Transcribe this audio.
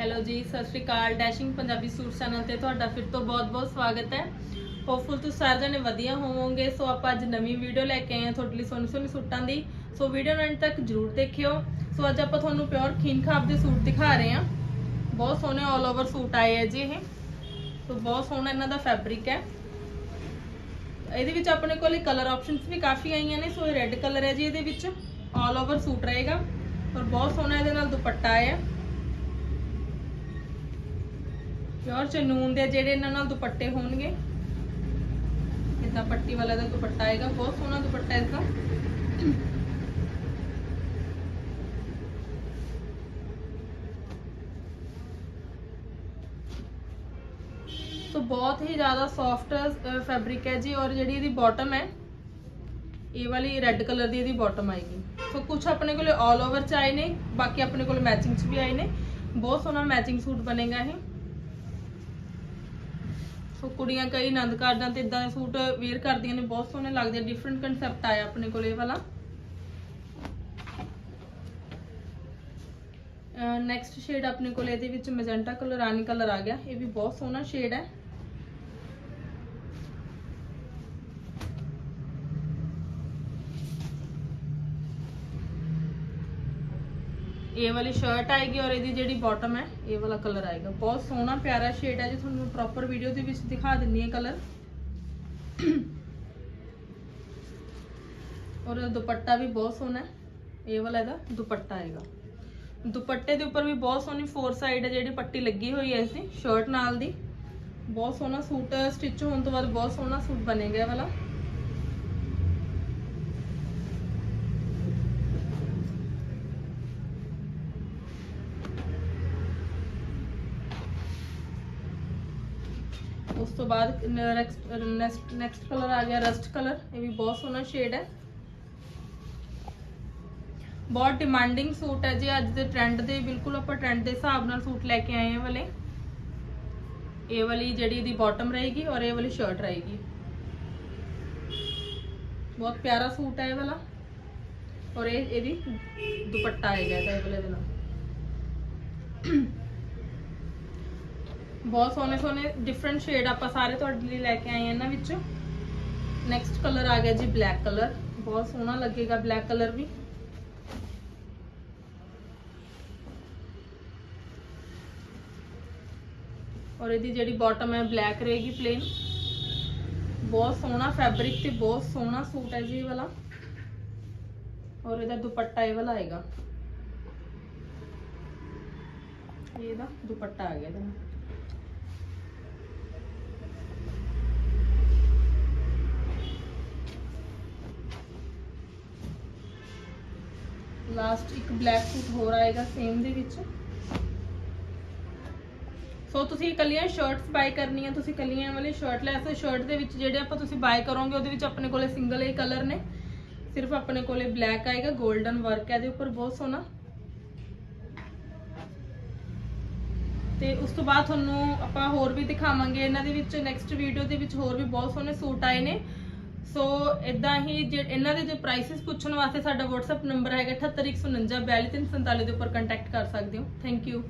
Hello ਜੀ, ਸਤਿ ਸ਼੍ਰੀ ਅਕਾਲ। ਡੈਸ਼ਿੰਗ ਪੰਜਾਬੀ ਸੂਟ ਚੈਨਲ ਤੇ ਤੁਹਾਡਾ ਫਿਰ ਤੋਂ ਬਹੁਤ-ਬਹੁਤ ਸਵਾਗਤ ਹੈ। ਹੋਪਫੁਲ ਤੁਸੀਂ ਸਾਰੇ ਜਣੇ ਵਧੀਆ ਹੋਵੋਗੇ। ਸੋ ਆਪਾਂ ਅੱਜ ਨਵੀਂ ਵੀਡੀਓ ਲੈ ਕੇ ਆਏ ਹਾਂ ਤੁਹਾਡੇ ਲਈ ਸੋਹਣੇ ਸੋਹਣੇ ਸੂਟਾਂ ਦੀ। ਸੋ ਵੀਡੀਓ ਨੂੰ ਐਂਡ ਤੱਕ ਜਰੂਰ ਦੇਖਿਓ। ਸੋ ਅੱਜ ਆਪਾਂ ਤੁਹਾਨੂੰ ਪਿਓਰ ਖੀਨ ਖਾਬ ਦੇ ਸੂਟ ਦਿਖਾ ਰਹੇ ਹਾਂ। ਬਹੁਤ ਸੋਹਣੇ ਆਲ ਓਵਰ ਸੂਟ ਆਏ ਹੈ ਜੀ ਇਹ। ਸੋ ਬਹੁਤ ਸੋਹਣਾ ਇਹਨਾਂ ਦਾ ਫੈਬਰਿਕ ਹੈ। ਇਹਦੇ ਵਿੱਚ ਆਪਣੇ ਕੋਲ ਕਲਰ ਆਪਸ਼ਨਸ ਵੀ ਕਾਫੀ ਆਈਆਂ ਨੇ। ਸੋ ਇਹ ਰੈੱਡ ਕਲਰ ਹੈ ਜੀ ਇਹਦੇ ਵਿੱਚ। ਆਲ ਓਵਰ ਸੂਟ ਰਹੇਗਾ। ਔਰ ਬਹੁਤ ਸੋਹਣਾ ਇਹਦੇ ਨਾਲ ਦੁਪੱਟਾ ਹੈ ਪਿਓਰ ਚਨੂਨ ਦੇ ਜਿਹੜੇ ਇਹਨਾਂ ਨਾਲ ਦੁਪੱਟੇ ਹੋਣਗੇ। ਇਦਾਂ ਪੱਟੀ ਵਾਲਾ ਦਾ ਦੁਪੱਟਾ ਆਏਗਾ, ਬਹੁਤ ਸੋਹਣਾ ਦੁਪੱਟਾ ਇਸਦਾ। ਸੋ ਬਹੁਤ ਹੀ ਜ਼ਿਆਦਾ ਸੌਫਟ ਫੈਬਰਿਕ ਹੈ ਜੀ ਔਰ ਜਿਹੜੀ ਇਹਦੀ ਬਾਟਮ ਹੈ, ਇਹ ਵਾਲੀ ਰੈੱਡ ਕਲਰ ਦੀ ਇਹਦੀ ਬਾਟਮ ਆਏਗੀ। ਸੋ ਕੁਝ ਆਪਣੇ ਕੋਲੇ ਆਲ ਓਵਰ ਚ ਆਏ ਨੇ, ਬਾਕੀ ਆਪਣੇ ਕੋਲ ਮੈਚਿੰਗ ਚ ਵੀ ਆਏ ਨੇ। ਬਹੁਤ ਸੋਹਣਾ ਮੈਚਿੰਗ ਸੂਟ ਬਣੇਗਾ ਇਹ। ਸੋ ਕੁੜੀਆਂ ਕਈ ਆਨੰਦ ਕਾਰਜਾਂ ਤੇ ਇਦਾਂ ਦੇ ਸੂਟ ਵੇਅਰ ਕਰਦੀਆਂ ਨੇ, ਬਹੁਤ ਸੋਹਣੇ ਲੱਗਦੇ ਡਿਫਰੈਂਟ ਕਨਸੈਪਟ ਆਇਆ ਆਪਣੇ ਕੋਲ ਇਹ ਵਾਲਾ। ਨੈਕਸਟ ਸ਼ੇਡ ਆਪਣੇ ਕੋਲ, ਇਹਦੇ ਵਿੱਚ ਮੈਜੈਂਟਾ ਕਲਰ ਰਾਣੀ ਕਲਰ ਆ ਗਿਆ, ਇਹ ਵੀ ਬਹੁਤ ਸੋਹਣਾ ਸ਼ੇਡ ਹੈ। ਇਹ ਵਾਲੀ ਸ਼ਰਟ ਆਏਗੀ ਔਰ ਇਹਦੀ ਜਿਹੜੀ ਬਾਟਮ ਹੈ, ਇਹ ਵਾਲਾ ਕਲਰ ਆਏਗਾ। ਬਹੁਤ ਸੋਹਣਾ, ਪਿਆਰਾ ਸ਼ੇਡ ਹੈ ਜੀ। ਤੁਹਾਨੂੰ ਪ੍ਰੋਪਰ ਵੀਡੀਓ ਦੇ ਵਿੱਚ ਦਿਖਾ ਦਿੰਨੀ ਹੈ ਕਲਰ ਔਰ ਦੁਪੱਟਾ ਵੀ ਬਹੁਤ ਸੋਹਣਾ ਹੈ। ਇਹ ਵਾਲਾ ਇਹਦਾ ਦੁਪੱਟਾ ਆਏਗਾ। ਦੁਪੱਟੇ ਦੇ ਉੱਪਰ ਵੀ ਬਹੁਤ ਸੋਹਣੀ ਫੋਰ ਸਾਈਡ ਹੈ ਜਿਹੜੀ ਪੱਟੀ ਲੱਗੀ ਹੋਈ ਹੈ ਇਸਦੀ ਸ਼ਰਟ ਨਾਲ ਦੀ। ਬਹੁਤ ਸੋਹਣਾ ਸੂਟ ਸਟਿਚ ਹੋਣ ਤੋਂ ਬਾਅਦ ਬਹੁਤ ਸੋਹਣਾ ਸੂਟ ਬਣੇਗਾ ਇਹ ਵਾਲਾ। ਉਸ ਤੋਂ ਬਾਅਦ ਨੈਕਸਟ ਨੈਕਸਟ ਨੈਕਸਟ ਕਲਰ ਆ ਗਿਆ ਰਸਟ ਕਲਰ ਇਹ ਵੀ ਬਹੁਤ ਸੋਹਣਾ ਸ਼ੇਡ ਹੈ ਬਹੁਤ ਡਿਮਾਂਡਿੰਗ ਸੂਟ ਹੈ ਜੀ ਅੱਜ ਦੇ ਟ੍ਰੈਂਡ ਦੇ ਬਿਲਕੁਲ ਆਪਾਂ ਟ੍ਰੈਂਡ ਦੇ ਹਿਸਾਬ ਨਾਲ ਸੂਟ ਲੈ ਕੇ ਆਏ ਹਾਂ ਵਾਲੇ ਇਹ ਵਾਲੀ ਜਿਹੜੀ ਇਹਦੀ ਬਾਟਮ ਰਹੇਗੀ ਔਰ ਇਹ ਵਾਲੀ ਸ਼ਰਟ ਰਹੇਗੀ ਬਹੁਤ ਪਿਆਰਾ ਸੂਟ ਹੈ ਇਹ ਵਾਲਾ ਔਰ ਇਹ ਇਹਦੀ ਦੁਪੱਟਾ ਆਏਗਾ ਇਹਦਾ ਇਹ ਵਾਲੇ ਦੇ ਨਾਲ ਬਹੁਤ ਸੋਹਣੇ ਸੋਹਣੇ ਡਿਫਰੈਂਟ ਸ਼ੇਡ ਆਪਾਂ ਸਾਰੇ ਤੁਹਾਡੇ ਲਈ ਲੈ ਕੇ ਆਏ ਹਾਂ ਇਹਨਾਂ ਵਿੱਚ। ਨੈਕਸਟ ਕਲਰ ਆ ਗਿਆ ਜੀ ਬਲੈਕ ਕਲਰ ਬਹੁਤ ਸੋਹਣਾ ਲੱਗੇਗਾ ਬਲੈਕ ਕਲਰ ਵੀ। ਔਰ ਇਹਦੀ ਜਿਹੜੀ ਬਾਟਮ ਹੈ ਬਲੈਕ ਰਹੇਗੀ ਪਲੇਨ ਬਹੁਤ ਸੋਹਣਾ ਫੈਬਰਿਕ ਤੇ ਬਹੁਤ ਸੋਹਣਾ ਸੂਟ ਹੈ ਜੀ ਇਹ ਵਾਲਾ। ਔਰ ਇਹਦਾ ਦੁਪੱਟਾ ਇਹ ਵਾਲਾ ਆਏਗਾ। ਇਹਦਾ ਦੁਪੱਟਾ ਆ ਗਿਆ ਇਹਦਾ। ਲਾਸਟ ਇੱਕ ਬਲੈਕ ਸੂਟ ਹੋਰ ਆਏਗਾ ਸੇਮ ਦੇ ਵਿੱਚ। ਸੋ ਤੁਸੀਂ ਇਕੱਲੀਆਂ ਸ਼ਰਟਸ ਬਾਈ ਕਰਨੀਆਂ, ਤੁਸੀਂ ਇਕੱਲੀਆਂ ਵਾਲੀ ਸ਼ਰਟ ਲੈ ਸਕਦੇ ਸ਼ਰਟ ਦੇ ਵਿੱਚ ਜਿਹੜੇ ਆਪਾਂ ਤੁਸੀਂ ਬਾਈ ਕਰੋਗੇ, ਉਹਦੇ ਵਿੱਚ ਆਪਣੇ ਕੋਲੇ ਸਿੰਗਲ ਹੀ ਕਲਰ ਨੇ। ਸਿਰਫ ਆਪਣੇ ਕੋਲੇ ਬਲੈਕ ਆਏਗਾ 골ਡਨ ਵਰਕ ਹੈ, ਇਹਦੇ ਉੱਪਰ ਬਹੁਤ ਸੋਹਣਾ। ਤੇ ਉਸ ਤੋਂ ਬਾਅਦ ਤੁਹਾਨੂੰ ਆਪਾਂ ਹੋਰ ਵੀ ਦਿਖਾਵਾਂਗੇ। ਇਹਨਾਂ ਦੇ ਵਿੱਚ ਨੈਕਸਟ ਵੀਡੀਓ ਦੇ ਵਿੱਚ ਹੋਰ ਵੀ ਬਹੁਤ ਸੋਹਣੇ ਸੂਟ ਆਏ ਨੇ। ਸੋ ਇਦਾਂ ਹੀ ਜੇ ਇਹਨਾਂ ਦੇ ਜੇ ਪ੍ਰਾਈਸਿਸ ਪੁੱਛਣ ਵਾਸਤੇ ਸਾਡਾ WhatsApp ਨੰਬਰ ਹੈਗਾ 78149 42347 ਦੇ ਉੱਪਰ ਕੰਟੈਕਟ ਕਰ ਸਕਦੇ ਹੋ। Thank you